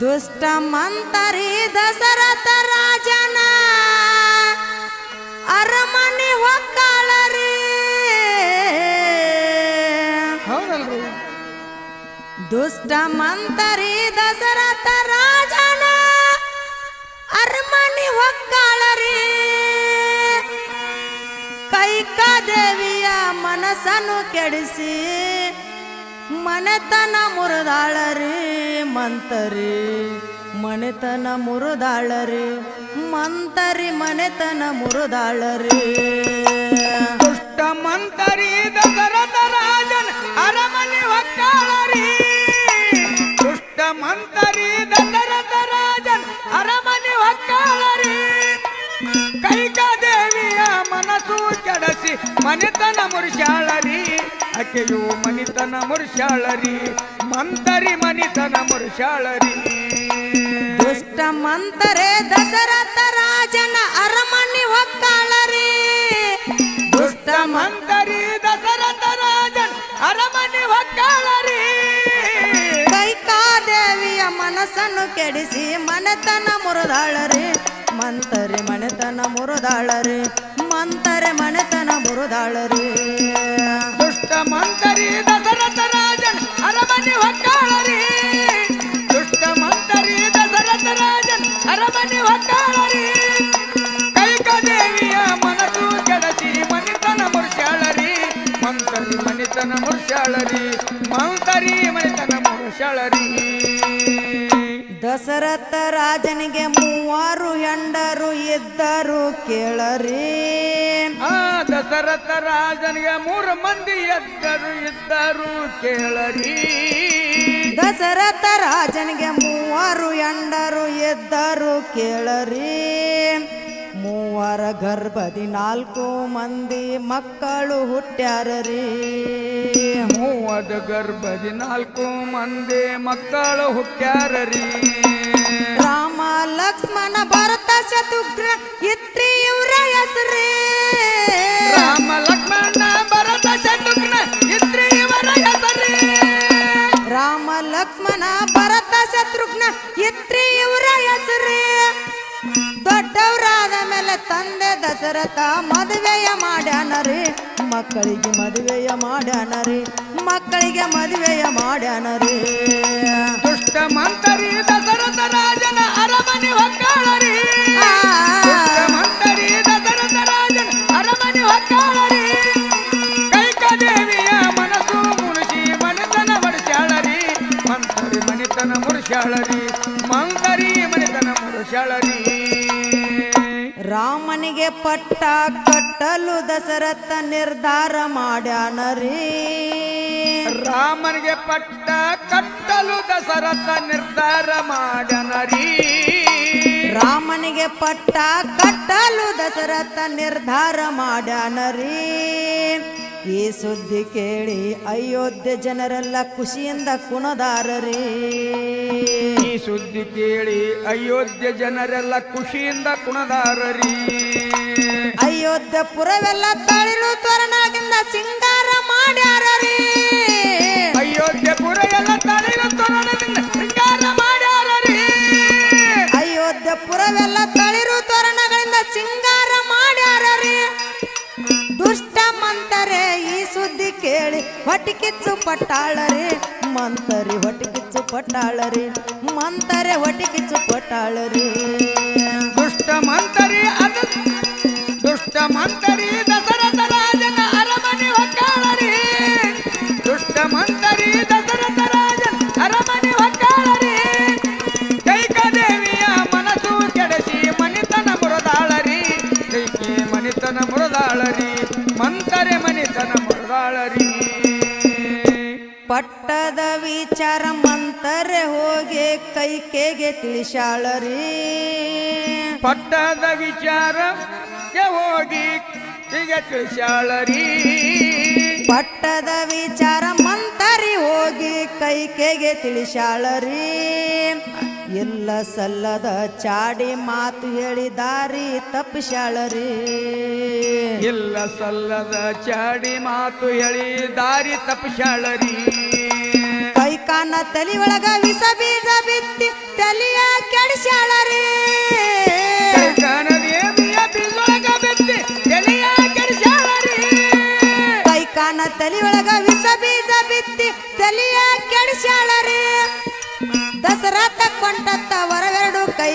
ದುಷ್ಟ ಮಂತರಿ ದಶರಥ ರಾಜನ ಅರಮನೆ ಹೊಕ್ಕಳರಿ. ಹೌದಲ್ರಿ. ದುಷ್ಟ ಮಂತರಿ ದಶರಥ ರಾಜನ ಅರಮನೆ ಹೊಕ್ಕಾಳರಿ. ಕೈಕಾದೇವಿಯ ಮನಸ್ಸನ್ನು ಕೆಡಿಸಿ ಮನೆತನ ಮುರಿದಾಳರಿ ಮಂತರಿ, ಮನೆತನ ಮುರಿದಾಳರಿ, ಮಂತರಿ ಮನೆತನ ಮುರಿದಾಳರಿ. ದುಷ್ಟ ಮಂತರಿ ದಶರಥ ರಾಜನ್ ಅರಮನೆ ಹೊಕ್ಕಾಳರಿ. ದುಷ್ಟ ಮಂತರಿ ದಶರಥ ರಾಜನ್ ಅರಮನೆ ಹೊಕ್ಕಾಳರಿ. ಕೈಕಾದೇವಿಯ ಮನಸ್ಸು ಕೆಡಸಿ ಮನೆತನ ಮುರಿಶಾಳರಿ ಆಕೆಯು ಮನಿತನ ಮುರುಷಾಳರಿ. ಮಂತರಿ ಮನಿತನ ಮುರುಷಾಳರಿ. ದುಷ್ಟ ಮಂತರೆ ದಶರಥ ರಾಜನ ಅರಮನೆ ಹೊಕ್ಕಾಳರಿ ದುಷ್ಟ ಮಂತರಿ ದಶರಥ ರಾಜನ ಅರಮನೆ ಹೊಕ್ಕಾಳರಿ ಕೈಕಾದೇವಿಯ ಮನಸ್ಸನ್ನು ಕೆಡಿಸಿ ಮನೆತನ ಮುರಿದಾಳರಿ. ಮಂತರೆ ಮನೆತನ ಮುರಿದಾಳರಿ. ಮಂತರೆ ಮನೆತನ ಮುರಿದಾಳರಿ. ದುಷ್ಟ ಮಂತರಿ ದಶರಥ ರಾಜನ್ ಅರಮನೆ ಹೊಕ್ಕಾಳರಿ ದುಷ್ಟ ಮಂತರಿ ದಶರಥ ರಾಜನ್ ಅರಮನೆ ಹೊಕ್ಕಾಳರಿ ಕೈಕದೇವಿಯ ಮನಸ್ಸು ಕೆಡಸಿ ಮನಿತನ ಮುರ್ಶಾಳರಿ ಮಂತರಿ ಮನಿತನ ಮುರ್ಶಾಳರಿ ಮಂತರಿ ಮನಿತನ ಮುರ್ಶಾಳರಿ ದಶರಥ ರಾಜನಿಗೆ ಮೂವರು ಹೆಂಡರು ಇದ್ದರು ಕೇಳರಿ. ಆ ದಶರಥ ರಾಜನಿಗೆ ಮೂರು ಮಂದಿ ಎದ್ದರು ಇದ್ದರು ಕೇಳರಿ. ದಶರಥ ರಾಜನಿಗೆ ಮೂವರು ಹೆಂಡರು ಎದ್ದರು ಕೇಳರಿ. ಮೂವರ ಗರ್ಭದಿ ನಾಲ್ಕು ಮಂದಿ ಮಕ್ಕಳು ಹುಟ್ಟ್ಯಾರರಿ. ಮೂವದ ಗರ್ಭದಿ ನಾಲ್ಕು ಮಂದಿ ಮಕ್ಕಳು ಹುಟ್ಟ್ಯಾರರಿ. ರಾಮ ಲಕ್ಷ್ಮಣ ಭರತ ಶತ್ರುಘ್ನ ಇತ್ರಿ ಇವರ ಹೆಸರೇ. ರಾಮ ಲಕ್ಷ್ಮಣ ಭರತ ಶತ್ರುಘ್ನ ಇದ್ರಿ ಇವರ ಹೆಸರೇ. ರಾಮ ಲಕ್ಷ್ಮಣ ಭರತ ಶತ್ರುಘ್ನ ಇತ್ರಿ ಇವರ ಹೆಸರೇ. ದೊಡ್ಡವರಾದ ಮೇಲೆ ತಂದೆ ದಶರಥ ಮದುವೆಯ ಮಾಡ್ಯಾನರಿ. ಮಕ್ಕಳಿಗೆ ಮದುವೆಯ ಮಾಡ್ಯಾನರಿ. ಮಕ್ಕಳಿಗೆ ಮದುವೆಯ ಮಾಡ್ಯಾನರಿ. ದುಷ್ಟ ಮಂತರಿ ದಶರಥ ರಾಜನ ಅರಮನೆ ಹೊಕ್ಕಾಳರಿ. ದುಷ್ಟ ಮಂತರಿ ದಶರಥ ರಾಜನ ಅರಮನೆ ಹೊಕ್ಕಾಳರಿ. ಕೈಕದೇವಿಯ ಮನಸ್ಸು ಮುಳುಸಿ ಮನೆತನ ಬಡಿಸ್ಯಾಳರಿ. ಮಂತರಿ ಮನೆತನ ಮುರುಶಾಳರಿ ಮಂತರಿ ಮನೆತನ ಮುರುಶಾಳರಿ ರಾಮನಿಗೆ ಪಟ್ಟ ಕಟ್ಟಲು ದಶರಥ ನಿರ್ಧಾರ ಮಾಡ್ಯಾನರಿ. ರಾಮನಿಗೆ ಪಟ್ಟ ಕಟ್ಟಲು ದಶರಥ ನಿರ್ಧಾರ ಮಾಡ್ಯಾನ ರಾಮನಿಗೆ ಪಟ್ಟ ಕಟ್ಟಲು ದಶರಥ ನಿರ್ಧಾರ ಮಾಡ್ಯಾನರಿ. ಈ ಸುದ್ದಿ ಕೇಳಿ ಅಯೋಧ್ಯೆ ಜನರೆಲ್ಲ ಖುಷಿಯಿಂದ ಕುಣದಾರರೇ. ಸುದ್ದಿ ಕೇಳಿ ಅಯೋಧ್ಯ ಜನರೆಲ್ಲ ಖುಷಿಯಿಂದ ಕುಣದಾರರಿ. ಅಯೋಧ್ಯ ಪುರವೆಲ್ಲ ತಳಿರು ತೋರಣದಿಂದ ಸಿಂಗಾರ ಮಾಡ್ಯಾರರಿ. ಅಯೋಧ್ಯ ಪುರ ಎಲ್ಲ ತಳಿರ ತೋರಣದಿಂದ ಸಿಂಗಾರ ಮಾಡ್ಯಾರರಿ. ಅಯೋಧ್ಯ ಪುರವೆಲ್ಲ ತಳಿರು ತೋರಣಗಳಿಂದ ಸಿಂಗಾರ ಮಾಡ್ಯಾರರಿ. ದುಷ್ಟ ಮಂತರೆ ಈ ಸುದ್ದಿ ಕೇಳಿ ಹೊಟ್ಟಿಕಿಚ್ಚು ಪಟ್ಟಾಳರಿ. ಮಂತರಿ ಹೊಟ್ಟಿಕಿಚ್ಚು ಪಟ್ಟಾಳರಿ ಮಂತರೆ ಹೊಟ್ಟಿಕಿಚ್ಚು ಪಟ್ಟಾಳರಿ ದುಷ್ಟ ಮಂತರಿ ಅದು, ದುಷ್ಟ ಮಂತರಿ ದಸರಥ ರಾಜನ ಅರಮನೆ ಹೊಕ್ಕಾಳರಿ ದುಷ್ಟ ಮಂತರಿ ದಸರಥ ರಾಜನ ಅರಮನೆ ಹೊಕ್ಕಾಳರಿ ಕೈಕದೇವಿಯ ಮನಸ್ಸು ಕೆಡಿಸಿ ಮನಿತನ ಮುರದಾಳರಿ? ಕೈಕೆ ಮನಿತನ ಮುರದಾಳರಿ, ಮಂತರೆ ಮನಿತನ ಮುರದಾಳರಿ? ಪಟ್ಟದ ವಿಚಾರ ಮಂತರೆ ಹೋಗಿ ಕೈಕೆಗೆ ತಿಳಿಸಾಳರಿ. ಪಟ್ಟದ ವಿಚಾರ ಹೋಗಿ ಈಗ ತಿಳಿಸಾಳರಿ. ಪಟ್ಟದ ವಿಚಾರ ಮಂತರಿ ಹೋಗಿ ಕೈಕೆಗೆ ತಿಳಿಸಾಳರಿ. ಇಲ್ಲ ಸಲ್ಲದ ಚಾಡಿ ಮಾತು ಹೇಳಿ ದಾರಿ ತಪ್ಪಿಸಾಳರಿ ಇಲ್ಲ ಸಲ್ಲದ ಚಾಡಿ ಮಾತು ಹೇಳಿ ದಾರಿ ತಪ್ಪಿಸಾಳರಿ ಕೈಕ ಕೈಕಾನ ತಲಿ ಒಳಗ ವಿಷ ಬೀಜ ಬಿತ್ತಿ ತಲಿಯ ಕೆಡಿಸ್ಯಾಳರಿ.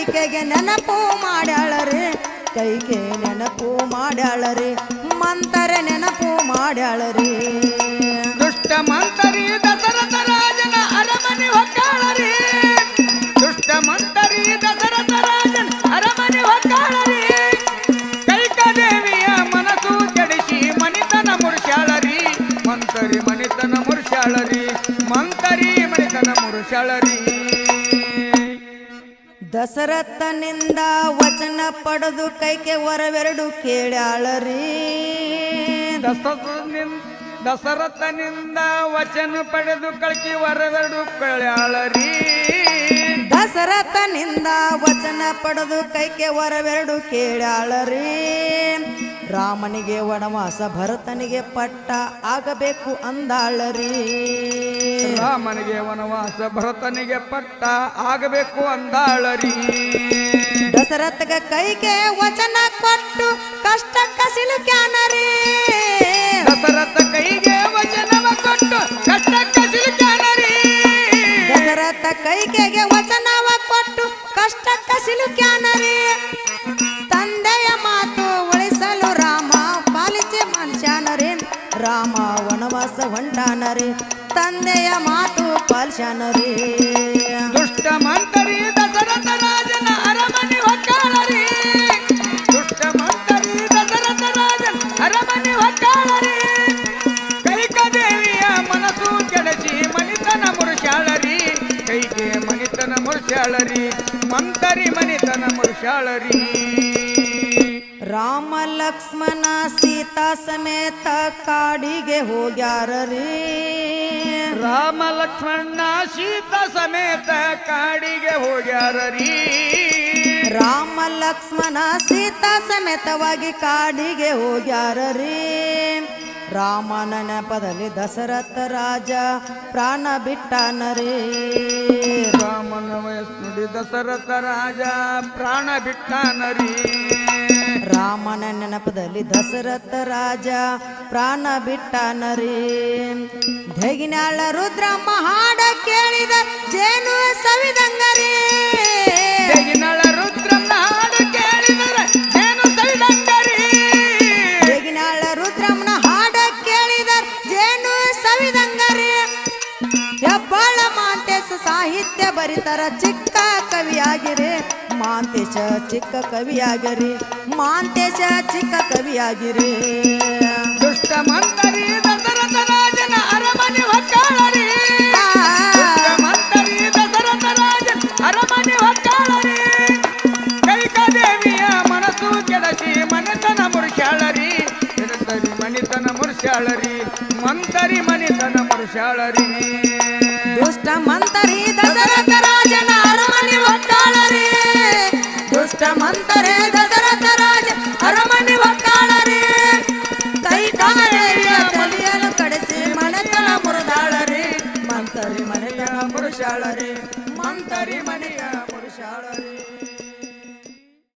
ಕೈಕೆಗೆ ನೆನಪು ಮಾಡ್ಯಾಳರಿ, ಕೈಗೆ ನೆನಪು ಮಾಡ್ಯಾಳರಿ, ಮಂತರ ನೆನಪು ಮಾಡ್ಯಾಳರಿ. ದುಷ್ಟ ಮಂತರಿ ದಶರಥ ರಾಜನ ಅರಮನೆ ಹೊಕ್ಕಾಳರಿ. ದುಷ್ಟ ಮಂತರಿ ದಶರಥ ರಾಜನ ಅರಮನೆ ಹೊಕ್ಕಾಳರಿ. ಕೈಕದೇವಿಯ ಮನಸ್ಸು ಕೆಡಿಸಿ ಮನಿತನ ಮುರುಶಾಳರಿ ಮಂತರಿ ಮನಿತನ ಮುರುಶಾಳರಿ ಮಂತರಿ ಮನಿತನ ಮುರ್ಸ್ಯಾಳರಿ. ದಶರಥನಿಂದ ವಚನ ಪಡೆದು ಕೈಕೆ ವರವೆರಡು ಕೇಳ್ಯಾಳರಿ. ದಶರಥನಿಂದ ದಶರಥನಿಂದ ವಚನ ಪಡೆದು ಕಳಕಿ ವರವೆರಡು ಕಳ್ಯಾಳರಿ. ದಶರಥನಿಂದ ವಚನ ಪಡೆದು ಕೈಕೆ ವರವೆರಡು ಕೇಳ್ಯಾಳರಿ. ರಾಮನಿಗೆ ವನವಾಸ ಭರತನಿಗೆ ಪಟ್ಟ ಆಗಬೇಕು ಅಂದಾಳರಿ. ರಾಮನಿಗೆ ವನವಾಸ ಭರತನಿಗೆ ಪಟ್ಟ ಆಗಬೇಕು ಅಂದಾಳರಿ. ದಶರಥಗ ಕೈಗೆ ವಚನ ಕೊಟ್ಟು ಕಷ್ಟಕ್ಕ ಸಿಲುಕ್ಯಾನರಿ ದಶರಥ ಕೈಗೆ ವಚನ ಕೊಟ್ಟು ಕಷ್ಟಕ್ಕ ಸಿಲುಕ್ಯಾನರಿ ದಶರಥ ಕೈಗೆ ವಚನ ಕೊಟ್ಟು ಕಷ್ಟಕ್ಕ ಸಿಲುಕ್ಯಾನರಿ ರಾಮ ವನವಾಸ ಹೊಂಟಾನರಿ ತಂದೆಯ ಮಾತು ರೀ ದುಷ್ಟ ಮಂತರಿ ದಶರಥ ರಾಜನ ಅರಮನೆ ಹೊಕ್ಕಾಳರಿ. ದುಷ್ಟ ಮಂತರಿ ದಶರಥ ರಾಜನ ಅರಮನೆ ಹೊಕ್ಕಾಳರಿ. ಕೈಕದೇವಿಯ ಮನಸ್ಸು ಕೆಡಸಿ ಮನಿತನ ಮುರುಶಾಳರಿ ಕೈಗೆ ಮನಿತನ ಮುರುಶಾಳರಿ ಮಂತರಿ ಮನಿತನ ಮುರುಶಾಳರಿ ರಾಮ ಲಕ್ಷ್ಮಣ ಸೀತಾ ಸಮೇತ ಕಾಡಿಗೆ ಹೋಗ್ಯಾರೀ ರಾಮ ಲಕ್ಷ್ಮಣ ಸೀತಾ ಸಮೇತ ಕಾಡಿಗೆ ಹೋಗ್ಯಾರೀ ರಾಮ ಲಕ್ಷ್ಮಣ ಸೀತಾ ಸಮೇತವಾಗಿ ಕಾಡಿಗೆ ಹೋಗ್ಯಾರೀ ರಾಮನ ನೆಪದಲ್ಲಿ ದಶರಥ ರಾಜ ಪ್ರಾಣ ಬಿಟ್ಟನರೇ. ರಾಮನ ವಯಸ್ಸು ದಶರಥ ರಾಜ ಪ್ರಾಣ ಬಿಟ್ಟಾನರಿ. ರಾಮನ ನೆನಪದಲ್ಲಿ ದಶರಥ ರಾಜ ಪ್ರಾಣ ಬಿಟ್ಟಾನರಿ ಧಗಿನಾಳ ರುದ್ರಮ್ಮ ಹಾಡ ಕೇಳಿದ ಜೇನು ಸವಿದಂಗರಿ ಸಾಹಿತ್ಯ ಬರಿತರ ಚಿಕ್ಕ ಕವಿಯಾಗಿರಿ. ಮಾಂತೇಶ ಚಿಕ್ಕ ಕವಿಯಾಗಿರಿ. ಮಾಂತೇಶ ಚಿಕ್ಕ ಕವಿಯಾಗಿರಿ. ದುಷ್ಟ ಮಂತರಿ ದಶರಥ ರಾಜನ ಅರಮನೆ ಹೊಕ್ಕಾಳರಿ ದುಷ್ಟ ಮಂತರಿ ದಶರಥ ರಾಜನ ಅರಮನೆ ಹೊಕ್ಕಾಳರಿ ಕೈಕದೇವಿಯ ಮನಸ್ಸು ಕೆಡಸಿ ಮನೆತನ ಮಂತರಿ ದುಷ್ಟ ಮಂತ amantaré